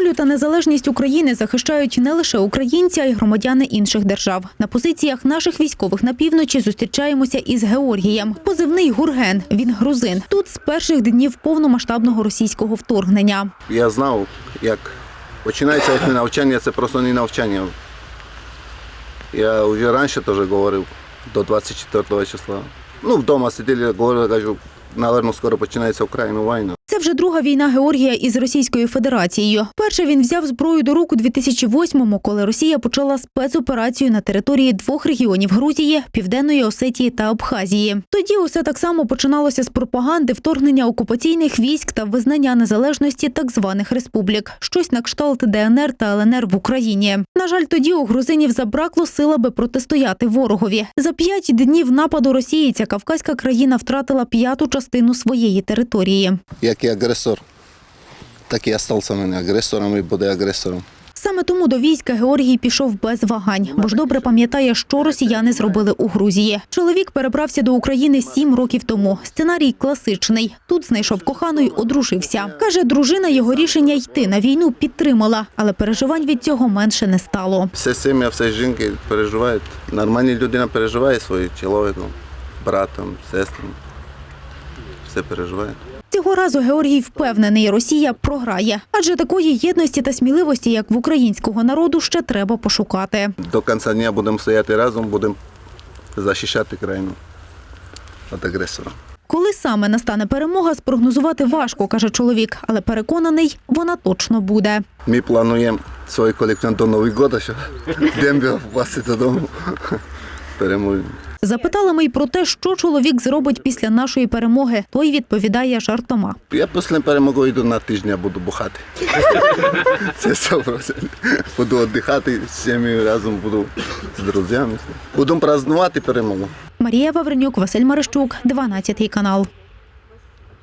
Волю та незалежність України захищають не лише українці, а й громадяни інших держав. На позиціях наших військових на півночі зустрічаємося із Георгієм. Позивний Гурген. Він грузин. Тут з перших днів повномасштабного російського вторгнення. Я знав, як починається їхнє навчання, це просто не навчання. Я вже раніше теж говорив, до 24 числа. Ну, вдома сиділи, говорили, кажу, напевно, скоро починається Україна війна. Це вже друга війна Георгія із Російською Федерацією. Перше він взяв зброю до рук у 2008-му, коли Росія почала спецоперацію на території двох регіонів Грузії, Південної Осетії та Абхазії. Тоді усе так само починалося з пропаганди, вторгнення окупаційних військ та визнання незалежності так званих республік. Щось на кшталт ДНР та ЛНР в Україні. На жаль, тоді у грузинів забракло сил, аби протистояти ворогові. За п'ять днів нападу Росії ця кавказька країна втратила п'яту частину своєї території. Як і агресор, так і залишився мене агресором і буде агресором. Саме тому до війська Георгій пішов без вагань, бо ж добре пам'ятає, що росіяни зробили у Грузії. Чоловік перебрався до України сім років тому. Сценарій класичний. Тут знайшов кохану й одружився. Каже, дружина його рішення йти на війну підтримала, але переживань від цього менше не стало. Все сім'я, все жінки переживають. Нормальна людина переживає своїм чоловіком, братом, сестром. Все переживає. Цього разу Георгій впевнений, Росія програє, адже такої єдності та сміливості, як в українського народу, ще треба пошукати. До кінця дня будемо стояти разом, будемо захищати країну від агресора. Коли саме настане перемога, спрогнозувати важко, каже чоловік, але переконаний, вона точно буде. Ми плануємо свій колектив до Нового року, щоб дембі попасти додому. Перемогу. Запитали ми й про те, що чоловік зробить після нашої перемоги. Той відповідає жартома. Я після перемоги йду на тиждень, буду бухати. Це 100%. Буду віддихати з сім'єю разом, буду з друзями. Будемо празднувати перемогу. Марія Вавренюк, Василь Марищук, 12 канал.